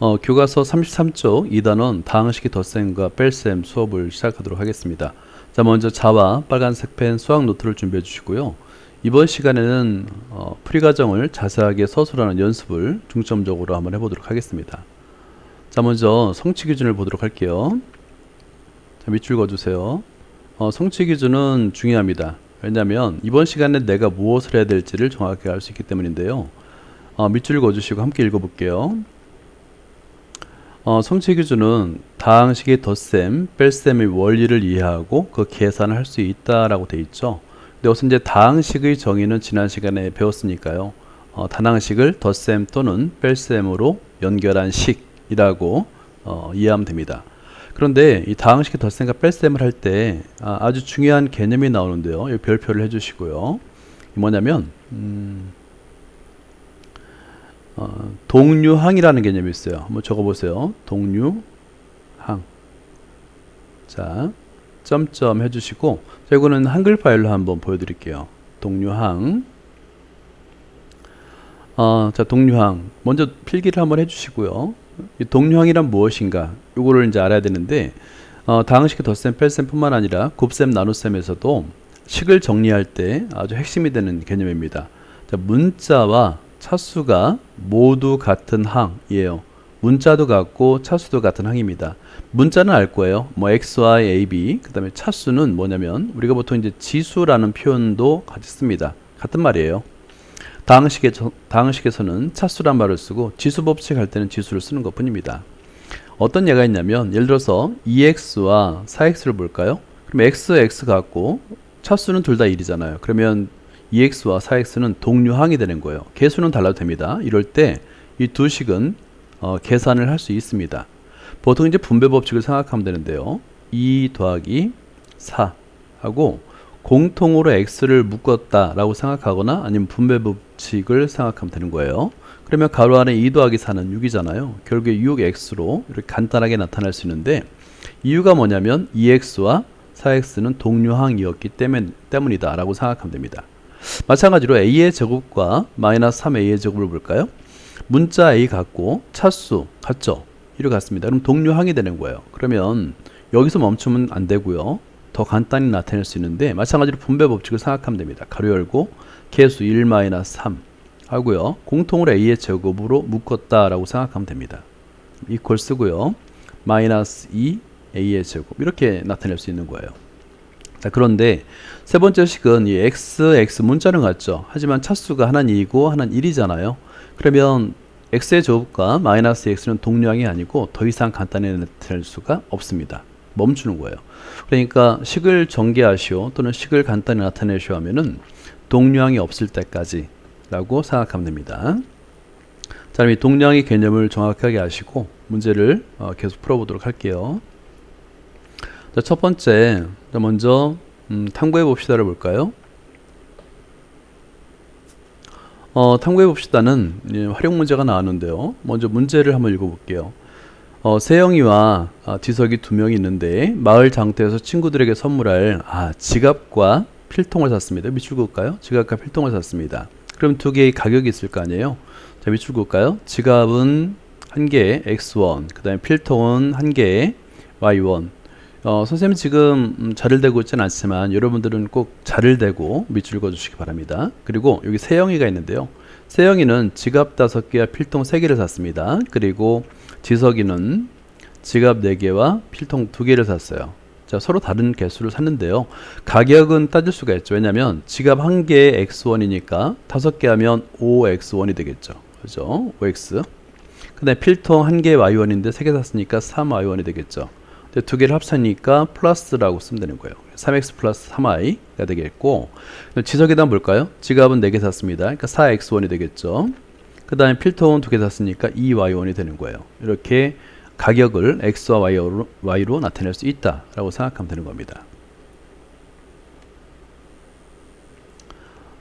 어, 교과서 33쪽 2단원 다항식이 덧셈과 뺄셈 수업을 시작하도록 하겠습니다. 자, 먼저 자와 빨간색 펜 수학 노트를 준비해 주시고요. 이번 시간에는 어, 풀이 과정을 자세하게 서술하는 연습을 중점적으로 한번 해보도록 하겠습니다. 자, 먼저 성취 기준을 보도록 할게요. 자, 밑줄 그어주세요. 어, 성취 기준은 중요합니다. 왜냐하면 이번 시간에 내가 무엇을 해야 될지를 정확히 알 수 있기 때문인데요. 어, 밑줄 그어주시고 함께 읽어볼게요. 어, 성취 기준은 다항식의 덧셈, 뺄셈의 원리를 이해하고 그 계산을 할 수 있다라고 돼 있죠. 근데 우선 이제 다항식의 정의는 지난 시간에 배웠으니까요. 어, 단항식을 덧셈 또는 뺄셈으로 연결한 식이라고 어, 이해하면 됩니다. 그런데 이 다항식의 덧셈과 뺄셈을 할 때 아, 주 중요한 개념이 나오는데요. 이 별표를 해주시고요. 이 뭐냐면 음, 어, 동류항이라는 개념이 있어요. 한번 적어보세요. 동류항. 자, 점점 해주시고, 자, 이거는 한글 파일로 한번 보여드릴게요. 동류항. 어, 자, 동류항. 먼저 필기를 한번 해주시고요. 이 동류항이란 무엇인가? 이거를 이제 알아야 되는데, 어, 다항식의 덧셈, 뺄셈뿐만 아니라 곱셈, 나눗셈에서도 식을 정리할 때 아주 핵심이 되는 개념입니다. 자, 문자와 차수가 모두 같은 항이에요. 문자도 같고 차수도 같은 항입니다. 문자는 알 거예요. 뭐 x, y, a, b. 그다음에 차수는 뭐냐면 우리가 보통 이제 지수라는 표현도 같이 씁니다. 같은 말이에요. 다항식에 다항식에서는 차수란 말을 쓰고 지수 법칙 할 때는 지수를 쓰는 것뿐입니다. 어떤 예가 있냐면 예를 들어서 2x와 4x를 볼까요? 그럼 x, x 같고 차수는 둘 다 1이잖아요. 그러면 2x와 4x는 동류항이 되는 거예요. 개수는 달라도 됩니다. 이럴 때 이 두 식은 어, 계산을 할 수 있습니다. 보통 이제 분배 법칙을 생각하면 되는데요. 2 더하기 4 하고 공통으로 x를 묶었다라고 생각하거나 아니면 분배 법칙을 생각하면 되는 거예요. 그러면 가로 안에 2 더하기 4는 6이잖아요. 결국에 6x로 이렇게 간단하게 나타날 수 있는데 이유가 뭐냐면 2x와 4x는 동류항이었기 때문, 때문이다 라고 생각하면 됩니다. 마찬가지로 a의 제곱과 마이너스 3a의 제곱을 볼까요? 문자 a 같고 차수 같죠? 이를 같습니다. 그럼 동류항이 되는 거예요. 그러면 여기서 멈추면 안 되고요. 더 간단히 나타낼 수 있는데 마찬가지로 분배 법칙을 생각하면 됩니다. 가로 열고 개수 1 마이너스 3 하고요. 공통으로 a의 제곱으로 묶었다라고 생각하면 됩니다. 이퀄 쓰고요. 마이너스 2 a의 제곱 이렇게 나타낼 수 있는 거예요. 자, 그런데 세 번째 식은 이 x, x 문자는 같죠. 하지만 차수가 하나는 2이고 하나는 1이잖아요. 그러면 x의 제곱과 마이너스 x는 동량이 아니고 더 이상 간단히 나타낼 수가 없습니다. 멈추는 거예요. 그러니까 식을 전개하시오 또는 식을 간단히 나타내시오 하면은 동량이 없을 때까지 라고 생각하면 됩니다. 자, 그럼 이 동량의 개념을 정확하게 아시고 문제를 어, 계속 풀어보도록 할게요. 자, 첫 번째, 먼저 음, 탐구해 봅시다를 볼까요? 어, 탐구해 봅시다는 예, 활용 문제가 나왔는데요. 먼저 문제를 한번 읽어볼게요. 어, 세영이와 아, 지석이 두 명이 있는데 마을 장터에서 친구들에게 선물할 아, 지갑과 필통을 샀습니다. 밑줄 그을까요? 지갑과 필통을 샀습니다. 그럼 두 개의 가격이 있을 거 아니에요? 자, 밑줄 그을까요? 지갑은 한 개에 X1, 그 다음에 필통은 한 개에 Y1. 어, 선생님 지금 음, 자를 대고 있지는 않지만 여러분들은 꼭 자를 대고 밑줄 그어주시기 바랍니다. 그리고 여기 세영이가 있는데요. 세영이는 지갑 다섯 개와 필통 세 개를 샀습니다. 그리고 지석이는 지갑 네 개와 필통 두 개를 샀어요. 자, 서로 다른 개수를 샀는데요. 가격은 따질 수가 있죠. 왜냐하면 지갑 한 개에 x1이니까 다섯 개 하면 5x1이 되겠죠. 그죠? 5x. 그 다음에 필통 한 개에 y1인데 세 개 샀으니까 3y1이 되겠죠. 두 개를 합치니까 플러스라고 쓰면 되는 거예요. 3x 플러스 3i가 되겠고 대한 볼까요? 지갑은 4개 샀습니다. 그러니까 4x1이 되겠죠. 그 다음에 필통은 2개 샀으니까 2y1이 되는 거예요. 이렇게 가격을 x와 y로, y로 나타낼 수 있다라고 생각하면 되는 겁니다.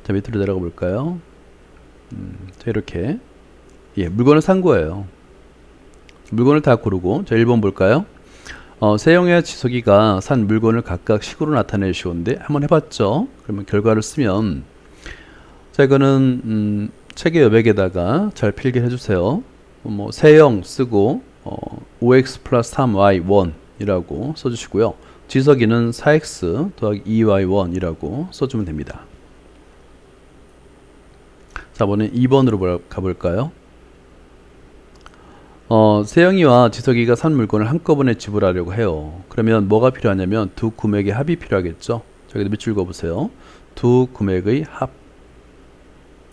자 밑으로 내려가 볼까요? 음, 자 이렇게 예, 물건을 산 거예요. 물건을 다 고르고 자 1번 볼까요? 어, 세영이와 지석이가 산 물건을 각각 식으로 나타내시오는데 한번 해봤죠. 그러면 결과를 쓰면 자 이거는 음, 책의 여백에다가 잘 필기해 주세요. 뭐 세영 쓰고 어, 5x 플러스 3y 1이라고 써주시고요. 지석이는 4x 더하기 2y 1이라고 써주면 됩니다. 자, 이번엔 2번으로 가볼까요? 어, 세영이와 지석이가 산 물건을 한꺼번에 지불하려고 해요. 그러면 뭐가 필요하냐면 두 금액의 합이 필요하겠죠. 저기도 밑줄 그어보세요. 두 금액의 합.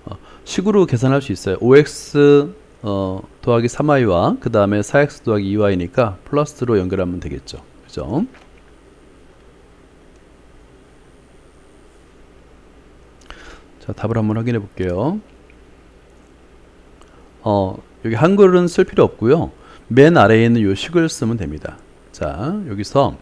어, 식으로 계산할 수 있어요. 5x 어, 더하기 3y와 그 다음에 4x 더하기 2y니까 플러스로 연결하면 되겠죠. 그죠? 자, 답을 한번 확인해 볼게요. 어, 여기 한글은 쓸 필요 없고요. 맨 아래에 있는 요 식을 쓰면 됩니다. 자, 여기서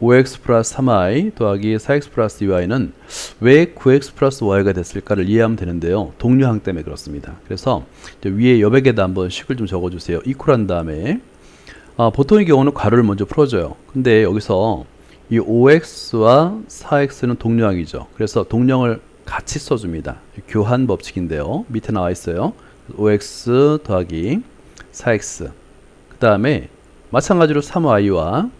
5x 플러스 3y 더하기 4x 플러스 2y는 왜 9x 플러스 y가 됐을까를 이해하면 되는데요. 동류항 때문에 그렇습니다. 그래서 위에 여백에다 한번 식을 좀 적어주세요. 이퀄한 다음에 아, 보통의 경우는 괄호를 먼저 풀어줘요. 근데 여기서 이 5x와 4x는 동류항이죠. 그래서 동량을 같이 써줍니다. 교환 법칙인데요. 밑에 나와 있어요. 5x 더하기 4x 그 다음에 마찬가지로 3y와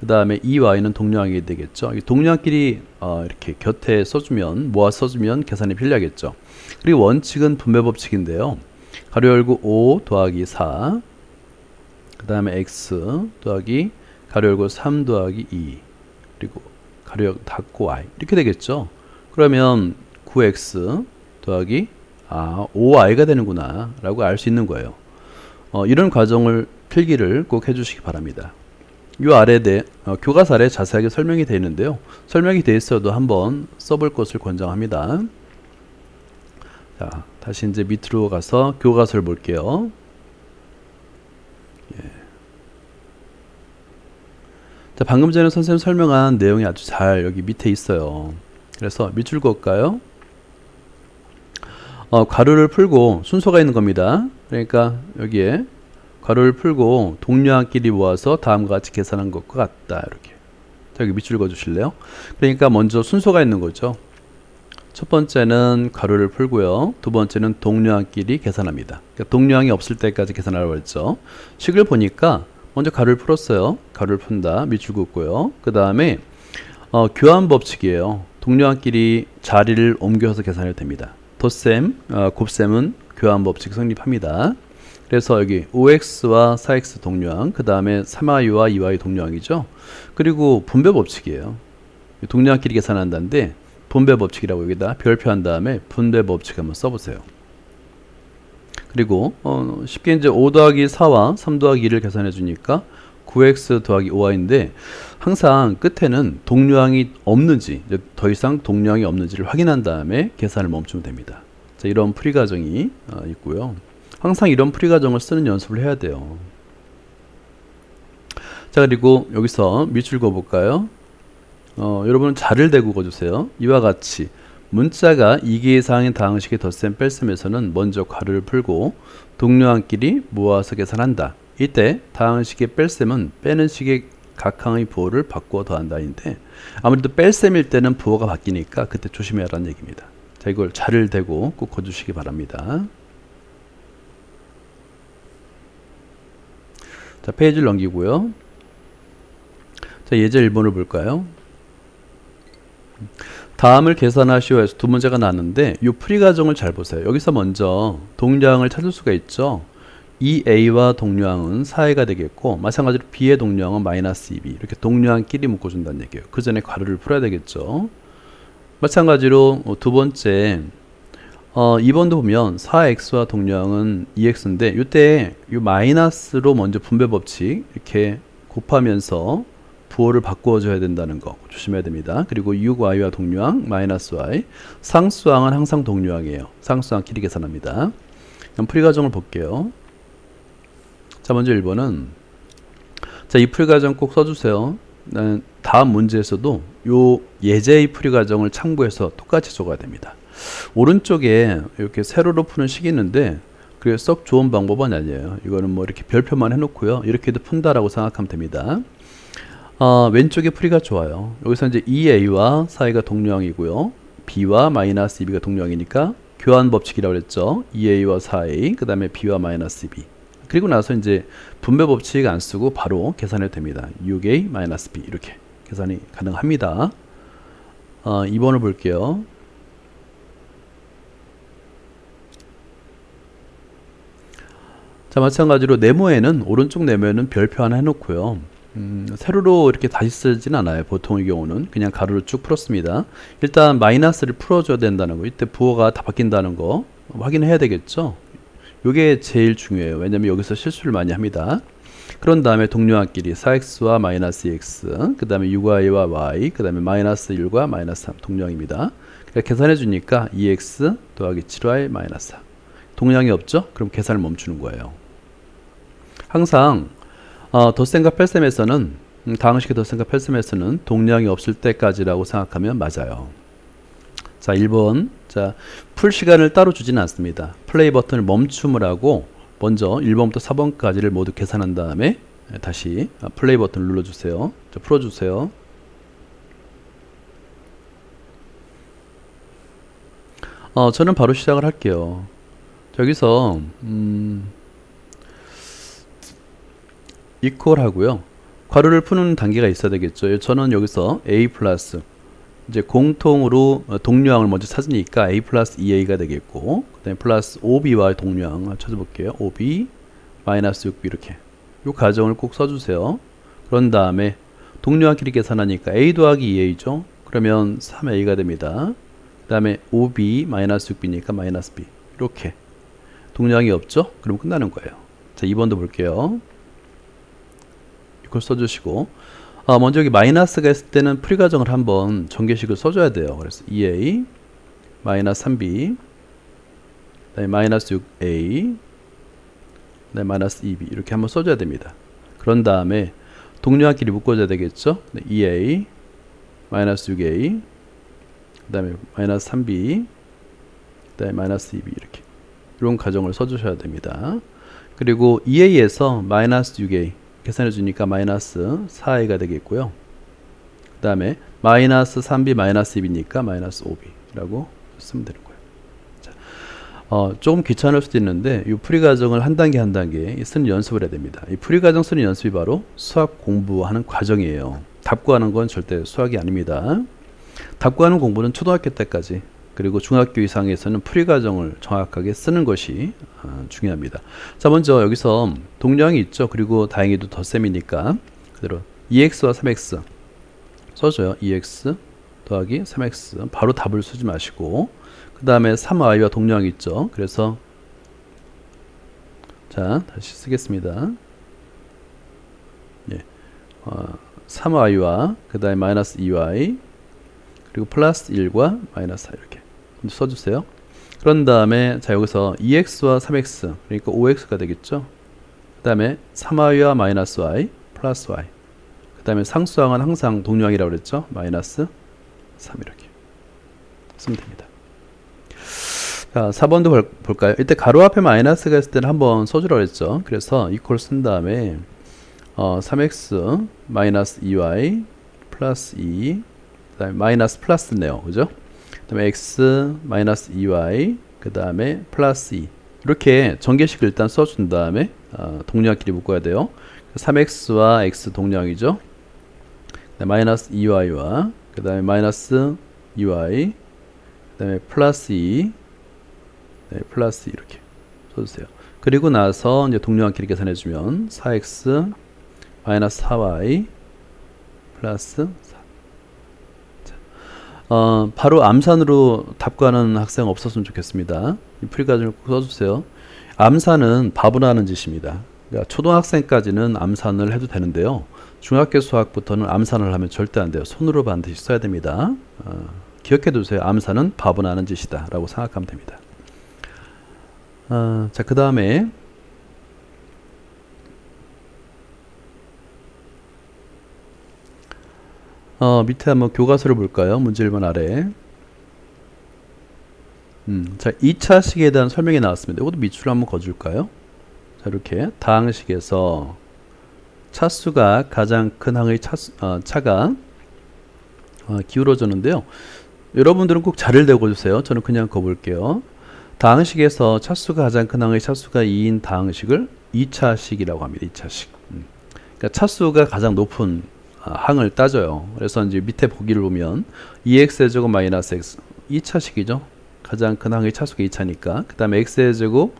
그 다음에 2y는 동량이 되겠죠. 동량끼리 어, 이렇게 곁에 써주면 모아 써주면 계산이 편리하겠죠. 그리고 원칙은 분배 법칙인데요. 가로 열고 5 더하기 4 그 다음에 x 더하기 가로 열고 3 더하기 2 그리고 가로 닫고 y 이렇게 되겠죠. 그러면 9x 더하기 아 5i가 되는구나 라고 알 수 있는 거예요. 어, 이런 과정을 필기를 꼭 해주시기 바랍니다. 이 아래에 대해 어, 교과서 아래 자세하게 설명이 되어 있는데요. 설명이 되어 있어도 한번 써볼 것을 권장합니다. 자, 다시 이제 밑으로 가서 교과서를 볼게요. 예. 자, 방금 전에 선생님 설명한 내용이 아주 잘 여기 밑에 있어요. 그래서 밑줄 그을까요? 어, 괄호를 풀고 순서가 있는 겁니다. 그러니까 여기에 괄호를 풀고 동료끼리 모아서 다음과 같이 계산한 것과 같다. 이렇게. 자, 여기 밑줄 그어주실래요? 그러니까 먼저 순서가 있는 거죠. 첫 번째는 괄호를 풀고요. 두 번째는 동료끼리 계산합니다. 그러니까 동료항이 없을 때까지 계산하라고 했죠. 식을 보니까 먼저 괄호를 풀었어요. 괄호를 푼다. 밑줄 긋고요. 그 다음에 어, 교환 법칙이에요. 동료끼리 자리를 옮겨서 계산해도 됩니다. 덧셈, 어, 곱셈은 교환 법칙 성립합니다. 그래서 여기 5x와 4x 동료항, 그 다음에 3y와 2y 동료항이죠. 그리고 분배 법칙이에요. 동료항끼리 계산한다는데 분배 법칙이라고 여기다 별표한 다음에 분배 법칙 한번 써보세요. 그리고 어, 쉽게 이제 5 더하기 4와 3 더하기 2를 계산해 주니까 9x 더하기 5y인데 항상 끝에는 동류항이 없는지 더 이상 동류항이 없는지를 확인한 다음에 계산을 멈추면 됩니다. 자, 이런 풀이 과정이 어, 있고요. 항상 이런 풀이 과정을 쓰는 연습을 해야 돼요. 자 그리고 여기서 밑줄 그어볼까요? 어, 여러분 자를 대고 그어주세요. 이와 같이 문자가 2개 이상의 다항식의 덧셈 뺄셈에서는 먼저 괄호를 풀고 동료항끼리 모아서 계산한다. 이때 다항식의 뺄셈은 빼는 식의 각 항의 부호를 바꾸어 더한다인데 아무래도 뺄셈일 때는 부호가 바뀌니까 그때 조심해야 하는 얘기입니다. 자 이걸 자를 대고 꼭 거주시기 바랍니다. 자, 페이지를 넘기고요. 자, 예제 1번을 볼까요? 다음을 계산하시오 해서 두 문제가 나왔는데 이 풀이 과정을 잘 보세요. 여기서 먼저 동량을 찾을 수가 있죠. 이 A와 동량은 4A가 되겠고 마찬가지로 B의 동량은 마이너스 2B 이렇게 동량끼리 묶어준다는 얘기예요. 그 전에 괄호를 풀어야 되겠죠. 마찬가지로 두 번째 어, 2번도 보면 4x와 동량은 2x인데 이때 이 마이너스로 먼저 분배 법칙 이렇게 곱하면서 부호를 바꾸어 줘야 된다는 거 조심해야 됩니다. 그리고 6y와 동류항 마이너스 y 상수항은 항상 동류항이에요. 상수항끼리 계산합니다. 그럼 풀이 과정을 볼게요. 자 먼저 1번은 자 이 풀이 과정 꼭 써주세요. 다음 문제에서도 요 예제의 풀이 과정을 참고해서 똑같이 적어야 됩니다. 오른쪽에 이렇게 세로로 푸는 식이 있는데 그게 썩 좋은 방법은 아니에요. 이거는 뭐 이렇게 별표만 해놓고요. 이렇게도 푼다라고 생각하면 됩니다. 어, 왼쪽에 풀이가 좋아요. 여기서 이제 2a와 4a가 동량이고요. b와 마이너스 2b가 동량이니까 교환 법칙이라고 그랬죠. 2a와 4a, 그 다음에 b와 마이너스 2b. 그리고 나서 이제 분배 법칙 안 쓰고 바로 계산해도 됩니다. 6a 마이너스 b 이렇게 계산이 가능합니다. 어, 2번을 볼게요. 자 마찬가지로 네모에는 오른쪽 네모에는 별표 하나 해놓고요. 음, 세로로 이렇게 다시 쓰진 않아요. 보통의 경우는 그냥 가로로 쭉 풀었습니다. 일단 마이너스를 풀어줘야 된다는 거, 이때 부호가 다 바뀐다는 거 확인해야 되겠죠. 이게 제일 중요해요. 왜냐면 여기서 실수를 많이 합니다. 그런 다음에 동료한끼리 4x와 마이너스 2x, 그 다음에 6y와 y, 그 다음에 마이너스 1과 마이너스 3 동량입니다. 그러니까 계산해 주니까 2x 더하기 7y 마이너스 4. 동량이 없죠? 그럼 계산을 멈추는 거예요. 항상 어, 덧셈과 뺄셈에서는 음, 다항식의 덧셈과 뺄셈에서는 동량이 없을 때까지라고 생각하면 맞아요. 자, 1번. 자, 풀 시간을 따로 주지는 않습니다. 플레이 버튼을 멈춤을 하고 먼저 1번부터 4번까지를 모두 계산한 다음에 다시 아, 플레이 버튼을 눌러주세요. 자, 풀어주세요. 어, 저는 바로 시작을 할게요. 저기서 음, 이퀄 하고요. 괄호를 푸는 단계가 있어야 되겠죠. 저는 여기서 a 플러스 이제 공통으로 어, 동류항을 먼저 찾으니까 a 플러스 2a가 되겠고 그다음에 플러스 5b와 동류항을 찾아볼게요. 5b 마이너스 6b 이렇게 이 가정을 꼭 써주세요. 그런 다음에 동류항끼리 계산하니까 a 더하기 2a죠. 그러면 3a가 됩니다. 그 다음에 5b 마이너스 6b니까 마이너스 b 이렇게 동류항이 없죠? 그럼 끝나는 거예요. 자 2번도 볼게요. 이걸 써주시고 아, 먼저 여기 마이너스가 있을 때는 풀이 과정을 한번 전개식을 써줘야 돼요. 그래서 2a 마이너스 3b 그다음에 마이너스 6a 그다음에 마이너스 2b 이렇게 한번 써줘야 됩니다. 그런 다음에 동료한끼리 묶어줘야 되겠죠. 네, 2a 마이너스 6a 그 다음에 마이너스 3b 그 다음에 마이너스 2b 이렇게 이런 가정을 써주셔야 됩니다. 그리고 2a에서 마이너스 6a 계산해 주니까 마이너스 4a가 되겠고요. 그 다음에 마이너스 3b 마이너스 2b니까 마이너스 5b라고 쓰면 되는 거예요. 자, 어, 조금 귀찮을 수도 있는데 이 풀이 과정을 한 단계 한 단계 쓰는 연습을 해야 됩니다. 이 풀이 과정 쓰는 연습이 바로 수학 공부하는 과정이에요. 답 구하는 건 절대 수학이 아닙니다. 답 구하는 공부는 초등학교 때까지 그리고 중학교 이상에서는 풀이 과정을 정확하게 쓰는 것이 어, 중요합니다. 자, 먼저 여기서 동량이 있죠. 그리고 다행히도 덧셈이니까 그대로 2x와 3x 써줘요. 2x 더하기 3x 바로 답을 쓰지 마시고 그 다음에 3y와 동량이 있죠. 그래서 자 다시 쓰겠습니다. 예, 어, 3y와 그 다음에 마이너스 2y 그리고 플러스 1과 마이너스 4 이렇게 써주세요. 그런 다음에 자 여기서 2x와 3x 그러니까 5x가 되겠죠. 그 다음에 3y와 마이너스 y 플러스 y 그 다음에 상수항은 항상 동류항이라고 그랬죠. 마이너스 3 이렇게 쓰면 됩니다. 자 4번도 볼, 볼까요? 이때 가로 앞에 마이너스가 있을 때는 한번 써주라고 했죠. 그래서 이퀄 쓴 다음에 어, 3x 마이너스 2y 플러스 2 그다음에 마이너스 플러스네요. 그죠? 그다음에 x 마이너스 2y 그 다음에 플러스 2 이렇게 전개식을 일단 써준 다음에 어, 동량끼리 묶어야 돼요. 3x와 x 동량이죠. 마이너스 2y와 그 다음에 마이너스 2y 그 다음에 플러스 2 네, 플러스 2 이렇게 써주세요. 그리고 나서 이제 동량끼리 계산해주면 4x 마이너스 4y 플러스 4 어, 바로 암산으로 답구하는 학생 없었으면 좋겠습니다. 이 풀이과정을 꼭 써주세요. 암산은 바보나 하는 짓입니다. 그러니까 초등학생까지는 암산을 해도 되는데요. 중학교 수학부터는 암산을 하면 절대 안 돼요. 손으로 반드시 써야 됩니다. 어, 기억해 두세요. 암산은 바보나 하는 짓이다. 라고 생각하면 됩니다. 어, 자, 그 다음에 어, 밑에 한번 교과서를 볼까요? 문제 1번 아래. 음, 자, 2차 식에 대한 설명이 나왔습니다. 이것도 밑줄 한번 거줄까요? 자, 이렇게 다항식에서 차수가 가장 큰 항의 차수, 어, 차가 어, 기울어졌는데요. 여러분들은 꼭 자를 대고 주세요. 저는 그냥 거볼게요. 다항식에서 차수가 가장 큰 항의 차수가 2인 다항식을 2차식이라고 합니다. 2차식. 음. 그러니까 차수가 가장 높은 아, 항을 따져요. 그래서 이제 밑에 보기를 보면 2x의 제곱 마이너스 x 2차식이죠. 가장 큰 항의 차수가 2차니까. 그 다음에 x의 제곱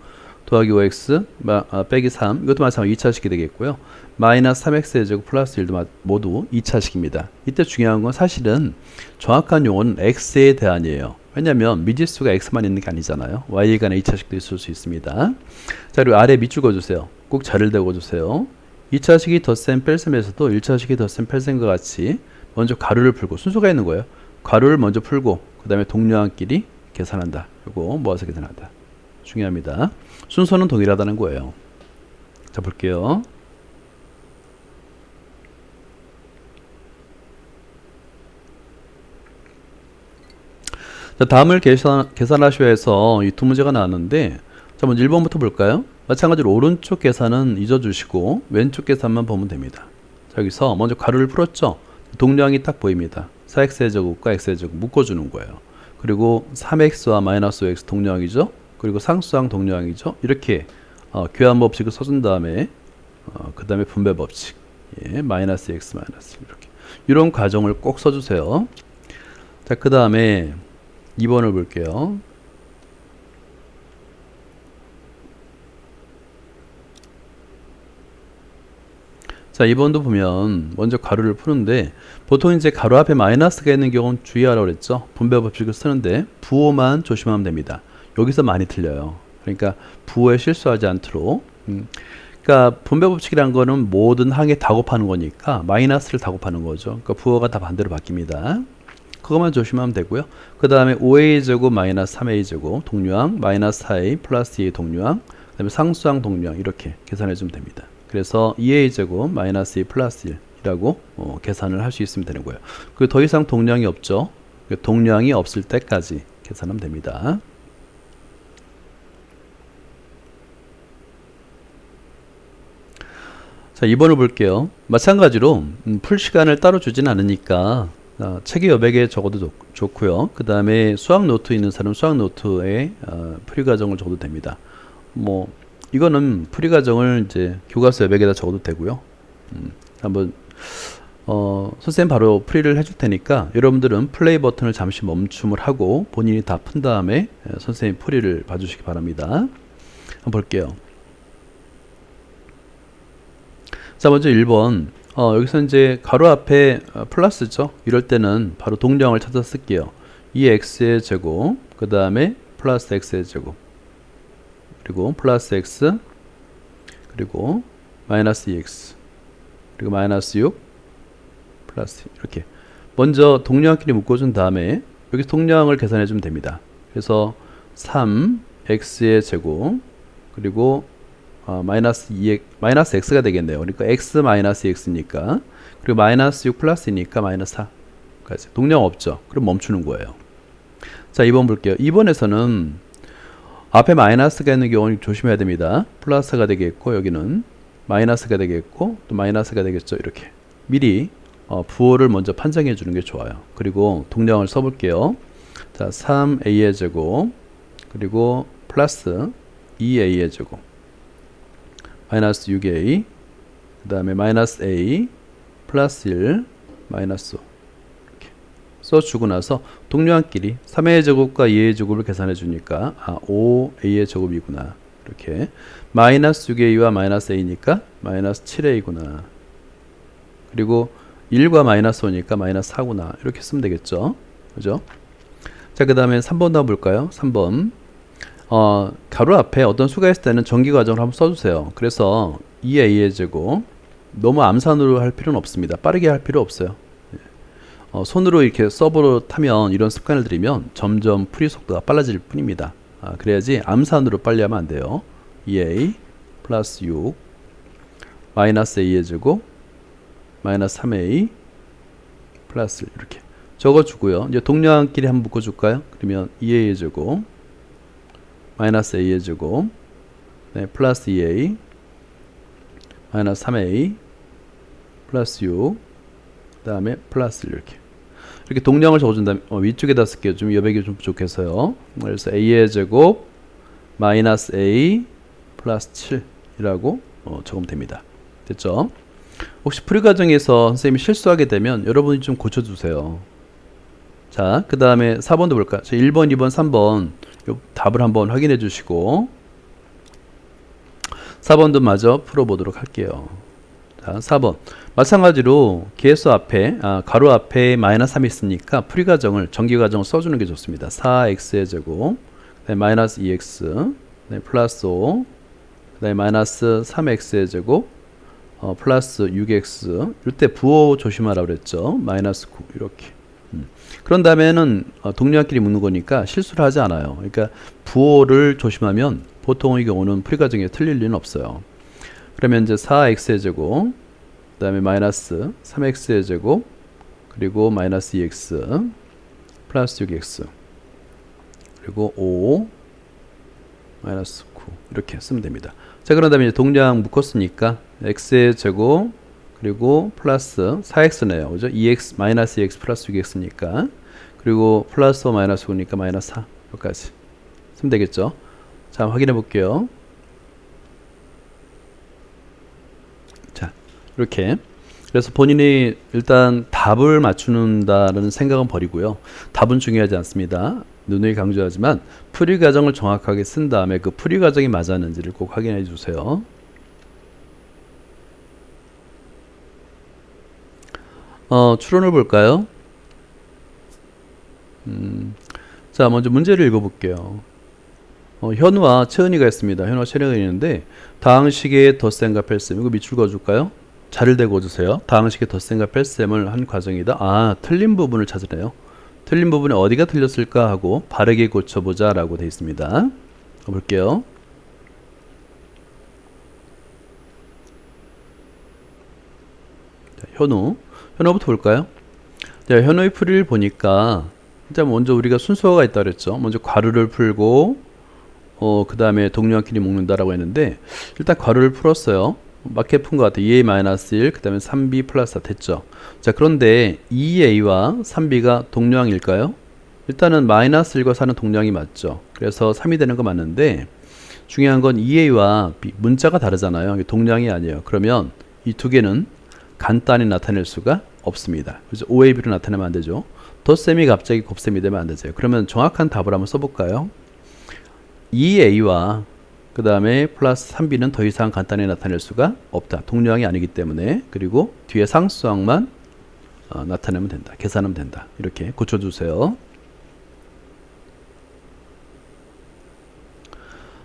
더하기 5x 마, 아, 빼기 3 이것도 마찬가지로 2차식이 되겠고요. 마이너스 3x의 제곱 플러스 1도 마- 모두 2차식입니다. 이때 중요한 건 사실은 정확한 용어는 x에 대한이에요. 왜냐하면 미지수가 x만 있는 게 아니잖아요. y에 관한 2차식도 있을 수 있습니다. 자 그리고 아래 밑줄 그어주세요. 꼭 자를 대고 주세요. 2차식이 덧셈 뺄셈에서도 1차식이 덧셈 뺄셈과 같이 먼저 가루를 풀고 순서가 있는 거예요. 가루를 먼저 풀고 그 다음에 동료항끼리 계산한다. 이거 모아서 계산한다. 중요합니다. 순서는 동일하다는 거예요. 자 볼게요. 자, 다음을 계산, 계산하셔야 해서 이 두 문제가 나왔는데 자 먼저 1번부터 볼까요? 마찬가지로 오른쪽 계산은 잊어주시고 왼쪽 계산만 보면 됩니다. 자, 여기서 먼저 가루를 풀었죠? 동량이 딱 보입니다. 4x의 제곱과 x의 제곱 묶어주는 거예요. 그리고 3x와 마이너스 5x 동량이죠? 그리고 상수항 동량이죠? 이렇게 어, 교환 법칙을 써준 다음에 어, 그 다음에 분배 법칙 예, 마이너스 x 마이너스 이렇게 이런 과정을 꼭 써주세요. 자, 그 다음에 2번을 볼게요. 자, 2번도 보면 먼저 가루를 푸는데 보통 이제 가로 앞에 마이너스가 있는 경우는 주의하라고 그랬죠. 분배 법칙을 쓰는데 부호만 조심하면 됩니다. 여기서 많이 틀려요. 그러니까 부호에 실수하지 않도록. 음, 그러니까 분배 법칙이란 거는 모든 항에 다 곱하는 거니까 마이너스를 다 곱하는 거죠. 그러니까 부호가 다 반대로 바뀝니다. 그것만 조심하면 되고요. 그 다음에 5a 제곱 마이너스 3a 제곱 동류항 마이너스 4a 플러스 2a 동류항 그 다음에 상수항 동류항 이렇게 계산해 주면 됩니다. 그래서 2a 제곱 마이너스 2 플러스 1이라고 어, 계산을 할 수 있으면 되는 거예요. 그 더 이상 동량이 없죠. 그 동량이 없을 때까지 계산하면 됩니다. 자, 2번을 볼게요. 마찬가지로 음, 풀 시간을 따로 주진 않으니까 어, 책의 여백에 적어도 좋, 좋고요. 그 다음에 수학 노트 있는 사람 수학 노트에 어, 풀이 과정을 적어도 됩니다. 뭐 이거는 풀이 과정을 이제 교과서 여백에다 적어도 되고요. 음, 한번 어, 선생님 바로 풀이를 해줄 테니까 여러분들은 플레이 버튼을 잠시 멈춤을 하고 본인이 다 푼 다음에 에, 선생님 풀이를 봐주시기 바랍니다. 한번 볼게요. 자, 먼저 1번. 어, 여기서 이제 가로 앞에 어, 플러스죠. 이럴 때는 바로 동량을 찾아 쓸게요. 2x의 제곱, 그 다음에 플러스 x의 제곱, 그리고 플러스 x, 그리고 마이너스 2x, 그리고 마이너스 6, 플러스 이렇게. 먼저 동량끼리 묶어준 다음에 여기 동량을 계산해 주면 됩니다. 그래서 3x의 제곱, 그리고 어, 마이너스 2 마이너스 x가 되겠네요. 그러니까 x 마이너스 x니까 그리고 마이너스 6 플러스니까 마이너스 4까지 동량 없죠. 그럼 멈추는 거예요. 자 2번 볼게요. 2번에서는 앞에 마이너스가 있는 경우는 조심해야 됩니다. 플러스가 되겠고 여기는 마이너스가 되겠고 또 마이너스가 되겠죠. 이렇게 미리 어, 부호를 먼저 판정해 주는 게 좋아요. 그리고 동량을 써볼게요. 자 3a의 제곱 그리고 플러스 2a의 제곱 마이너스 6a 그 다음에 마이너스 a 플러스 1 마이너스 5 이렇게 써주고 나서 동료한끼리 3a의 제곱과 2a의 제곱을 계산해 주니까 아 5a의 제곱이구나. 이렇게 마이너스 6a와 마이너스 a니까 마이너스 7a구나. 그리고 1과 마이너스 5니까 마이너스 4구나. 이렇게 쓰면 되겠죠? 그죠? 자그 다음에 3번 한번 볼까요? 3번. 어, 가로 앞에 어떤 수가 있을 때는 전기 과정을 한번 써주세요. 그래서 2a의 제곱 너무 암산으로 할 필요는 없습니다. 빠르게 할 필요 없어요. 예. 어, 손으로 이렇게 서버로 타면 이런 습관을 들이면 점점 풀이 속도가 빨라질 뿐입니다. 아, 그래야지 암산으로 빨리 하면 안 돼요. 2a 플러스 6 마이너스 a의 제곱 마이너스 3a 플러스 1 이렇게 적어주고요. 이제 동량끼리 한번 묶어줄까요? 그러면 2a의 제곱 마이너스 a의 제곱 네, 플러스 2a 마이너스 3a 플러스 6 그 다음에 플러스 1 이렇게 이렇게 동량을 적어준 다음에 어, 위쪽에다 쓸게요 좀 여백이 좀 부족해서요 그래서 a의 제곱 마이너스 a 플러스 7 이라고 어, 적으면 됩니다. 됐죠? 혹시 풀이 과정에서 선생님이 실수하게 되면 여러분이 좀 고쳐주세요. 자, 그 다음에 4번도 볼까요? 자, 1번, 2번, 3번 요 답을 한번 확인해 주시고 4번도 마저 풀어보도록 할게요. 자, 4번. 마찬가지로 계수 앞에, 아, 가로 앞에 마이너스 3이 있으니까 풀이 과정을, 정기 과정을 써주는 게 좋습니다. 4x의 제곱, 그 다음에 마이너스 2x, 그 다음에 플러스 5, 그 다음에 마이너스 3x의 제곱, 어, 플러스 6x. 이때 부호 조심하라 그랬죠. 마이너스 9. 이렇게. 음. 그런 다음에는 어, 동료끼리 묻는 거니까 실수를 하지 않아요. 그러니까 부호를 조심하면 보통의 경우는 풀이 과정에 틀릴 리는 없어요. 그러면 이제 4x의 제곱, 그 다음에 마이너스 3x의 제곱, 그리고 마이너스 2x, 플러스 6x, 그리고 5, 마이너스 9 이렇게 쓰면 됩니다. 자 그런 다음에 이제 동량 묶었으니까 x의 제곱 그리고 플러스 4x네요. 그죠? 2x 마이너스 2x 플러스 6x니까 그리고 플러스 5 마이너스 9니까 마이너스 4 여기까지 쓰면 되겠죠? 자 확인해 볼게요. 자 이렇게 그래서 본인이 일단 답을 맞추는다는 생각은 버리고요. 답은 중요하지 않습니다. 누누이 강조하지만 풀이 과정을 정확하게 쓴 다음에 그 풀이 과정이 맞았는지를 꼭 확인해 주세요. 어, 추론을 볼까요? 음, 자, 먼저 문제를 읽어볼게요. 어, 현우와 채은이가 있습니다. 현우와 채은이가 있는데 다항식의 덧셈과 뺄셈 이거 밑줄 그어줄까요? 자를 대고 주세요. 다항식의 덧셈과 뺄셈을 한 과정이다. 아, 틀린 부분을 찾으래요. 틀린 부분에 어디가 틀렸을까 하고 바르게 고쳐보자 라고 되어 있습니다. 볼게요. 자, 현우. 현우부터 볼까요? 자, 현우의 풀이를 보니까 일단 먼저 우리가 순서가 있다 그랬죠. 먼저 괄호를 풀고 어, 그 다음에 동료끼리 묶는다라고 했는데 일단 괄호를 풀었어요. 푼것 같아요. 2a-1, 그 다음에 3b 플러스 4 됐죠. 자, 그런데 2a와 3b가 동량일까요? 일단은 마이너스 1과 4는 동량이 맞죠. 그래서 3이 되는 거 맞는데 중요한 건 2a와 b, 문자가 다르잖아요. 동량이 아니에요. 그러면 이 두 개는 간단히 나타낼 수가 없습니다. 그래서 5ab로 나타내면 안 되죠. 덧셈이 갑자기 곱셈이 되면 안 되죠. 그러면 정확한 답을 한번 써볼까요? 2a와 그 다음에 플러스 3b는 더 이상 간단히 나타낼 수가 없다. 동량이 아니기 때문에 그리고 뒤에 상수항만 어, 나타내면 된다. 계산하면 된다. 이렇게 고쳐주세요.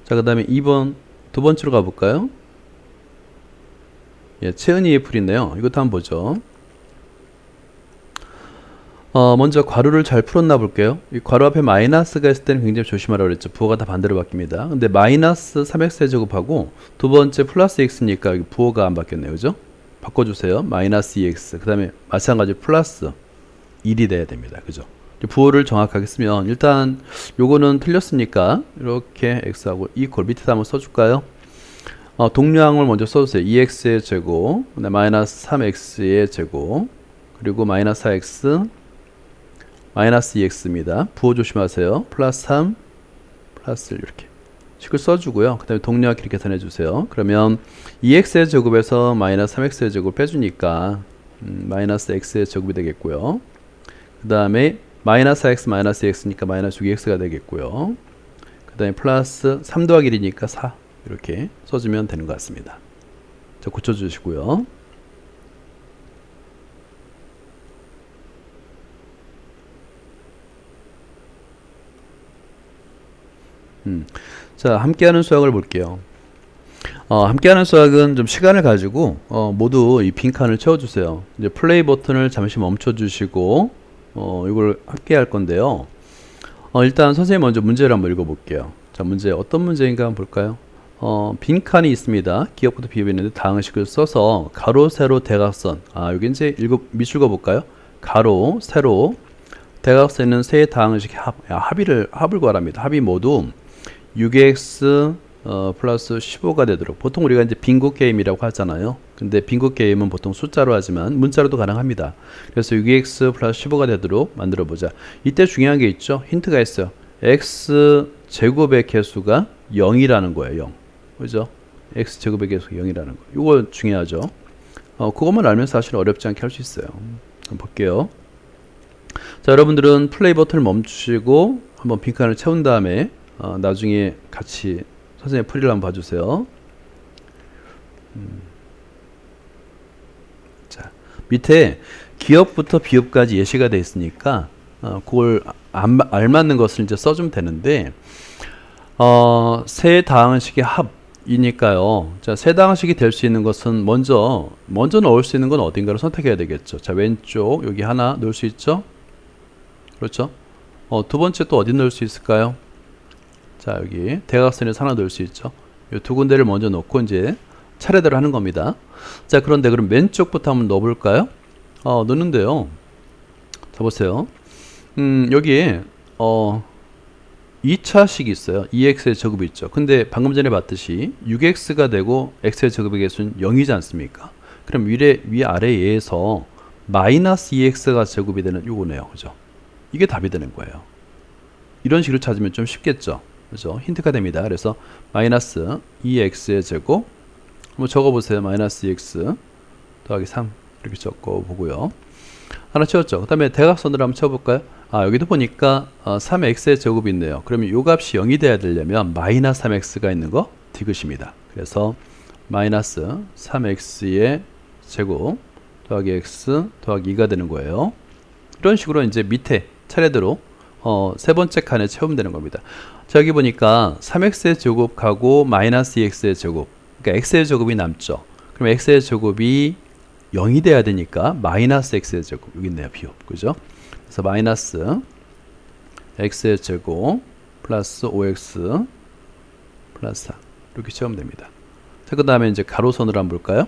자, 그 다음에 2번 두 번째로 가볼까요? 예, 채은이의 풀인데요. 이것도 한번 보죠. 어, 먼저 괄호를 잘 풀었나 볼게요. 이 괄호 앞에 마이너스가 있을 때는 굉장히 조심하라고 그랬죠. 부호가 다 반대로 바뀝니다. 근데 마이너스 3x 제곱하고 두 번째 플러스 x니까 여기 부호가 안 바뀌었네요. 그죠? 바꿔주세요. 마이너스 2x. 그 다음에 마찬가지 플러스 1이 돼야 됩니다. 그죠? 부호를 정확하게 쓰면 일단 요거는 틀렸으니까 이렇게 x하고 이꼴 밑에다 한번 써줄까요? 어, 동량을 먼저 써주세요. 2x의 제곱, 마이너스 3x의 제곱, 그리고 마이너스 4x, 마이너스 2x입니다. 부호 조심하세요. 플러스 3, 플러스 1 이렇게 식을 써주고요. 그 다음에 동량을 이렇게 계산해 주세요. 그러면 2x의 제곱에서 마이너스 3x의 제곱 빼주니까 음, 마이너스 x의 제곱이 되겠고요. 그 다음에 마이너스 x 마이너스 x니까 마이너스 6x가 되겠고요. 그 다음에 플러스 3 더하기 1이니까 4 이렇게 써주면 되는 것 같습니다. 자 고쳐주시고요. 음. 자, 함께하는 수학을 볼게요. 어, 함께하는 수학은 좀 시간을 가지고 어, 모두 이 빈칸을 채워주세요. 이제 플레이 버튼을 잠시 멈춰주시고 어, 이걸 함께 할 건데요. 어, 일단 선생님 먼저 문제를 한번 읽어볼게요. 자, 문제 어떤 문제인가 한번 볼까요? 어, 빈칸이 있습니다. 기억부터 비어 있는데 다항식을 써서 가로, 세로, 대각선. 아, 여기 이제 읽어 미술거 볼까요? 가로, 세로, 대각선은 세 다항식 합, 야, 합의를 합을 구하랍니다. 합이 모두 6x 어, 플러스 15가 되도록 보통 우리가 이제 빙고 게임이라고 하잖아요. 근데 빙고 게임은 보통 숫자로 하지만 문자로도 가능합니다. 그래서 6x 플러스 15가 되도록 만들어 보자. 이때 중요한 게 있죠. 힌트가 있어요. x 제곱의 개수가 0이라는 거예요. 0. 그죠? x 제곱의 계속 0이라는 거. 이거 중요하죠. 어, 그것만 알면 사실 어렵지 않게 할 수 있어요. 한번 볼게요. 자, 여러분들은 플레이 버튼을 멈추시고 한번 빈칸을 채운 다음에 어, 나중에 같이 선생님 풀이를 한번 봐주세요. 음. 자, 밑에 기업부터 비업까지 예시가 되어 있으니까 어, 그걸 안, 알맞는 것을 이제 써주면 되는데 어, 세 다항식의 합이니까요. 자, 세 다항식이 될 수 있는 것은 먼저 먼저 넣을 수 있는 건 어딘가를 선택해야 되겠죠. 자, 왼쪽 여기 하나 넣을 수 있죠. 그렇죠. 어, 두 번째 또 어디 넣을 수 있을까요? 자, 여기 대각선에서 하나 넣을 수 있죠. 이 두 군데를 먼저 넣고 이제 차례대로 하는 겁니다. 자, 그런데 그럼 왼쪽부터 한번 넣어볼까요? 어, 넣는데요. 자, 보세요. 음, 여기에, 어, 2차식이 있어요. 2x의 제곱이 있죠. 근데 방금 전에 봤듯이 6x가 되고 x의 제곱의 개수는 0이지 않습니까? 그럼 위에, 위아래 예에서 마이너스 2x가 제곱이 되는 요거네요. 그죠? 이게 답이 되는 거예요. 이런 식으로 찾으면 좀 쉽겠죠. 그죠? 힌트가 됩니다. 그래서 마이너스 2x의 제곱 한번 적어보세요. 마이너스 2x 더하기 3 이렇게 적어 보고요. 하나 채웠죠. 그 다음에 대각선으로 한번 채워볼까요? 아 여기도 보니까 어, 3x의 제곱이 있네요. 그러면 요 값이 0이 돼야 되려면 마이너스 3x가 있는 거 디귿입니다. 그래서 마이너스 3x의 제곱 더하기 x 더하기 2가 되는 거예요. 이런 식으로 이제 밑에 차례대로 어, 세 번째 칸에 채우면 되는 겁니다. 자, 여기 보니까 3x의 제곱 가고 마이너스 2x의 제곱 그러니까 x의 제곱이 남죠. 그럼 x의 제곱이 0이 돼야 되니까 마이너스 x의 제곱 여기 있네요. 비업. 그죠? 그래서 마이너스 x의 제곱 플러스 5x 플러스 4 이렇게 채우면 됩니다. 자, 그 다음에 이제 가로선으로 한번 볼까요?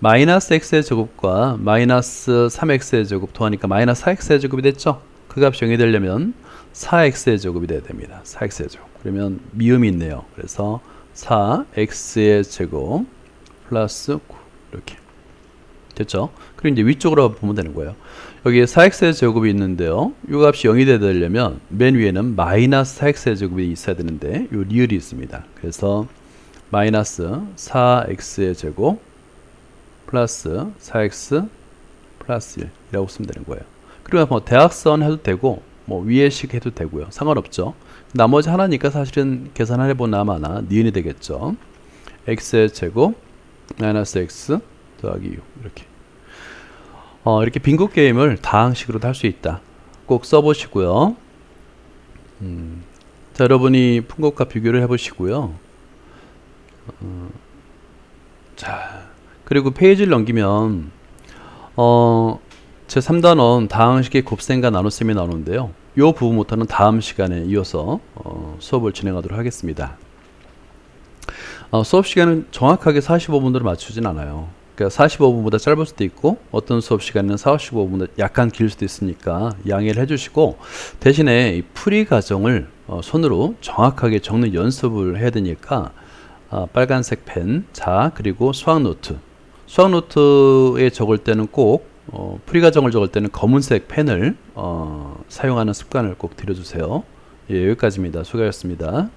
마이너스 x의 제곱과 마이너스 3x의 제곱 더하니까 마이너스 4x의 제곱이 됐죠? 그 값이 0이 되려면 4x의 제곱이 돼야 됩니다. 4x의 제곱. 그러면 미음이 있네요. 그래서 4x의 제곱 플러스 9 이렇게 됐죠? 그리고 이제 위쪽으로 보면 되는 거예요. 여기에 4x의 제곱이 있는데요. 이 값이 0이 되려면 맨 위에는 마이너스 4x의 제곱이 있어야 되는데 이 리을이 있습니다. 그래서 마이너스 4x의 제곱 플러스 4x 플러스 1이라고 쓰면 되는 거예요. 그리고 뭐 대학선 해도 되고 뭐 위에식 해도 되고요. 상관없죠. 나머지 하나니까 사실은 계산을 해보나 마나 니은이 되겠죠. x의 제곱 마이너스 x 더하기 6 이렇게 어, 이렇게 빈국 게임을 다항식으로도 할 수 있다. 꼭 써보시고요. 음, 자, 여러분이 푼 것과 비교를 해보시고요. 어, 자, 그리고 페이지를 넘기면 어, 제 3단원 다항식의 곱셈과 나눗셈이 나오는데요. 이 부분부터는 다음 시간에 이어서 어, 수업을 진행하도록 하겠습니다. 어, 수업 시간은 정확하게 45분으로 맞추진 않아요. 그러니까 45분보다 짧을 수도 있고 어떤 수업 시간은 45분보다 약간 길 수도 있으니까 양해를 해주시고 대신에 이 풀이 과정을 어, 손으로 정확하게 적는 연습을 해야 되니까 아, 빨간색 펜, 자 그리고 수학 노트. 수학 노트에 적을 때는 꼭 어, 과정을 적을 때는 검은색 펜을 어, 사용하는 습관을 꼭 들여주세요. 예, 여기까지입니다. 수고하셨습니다.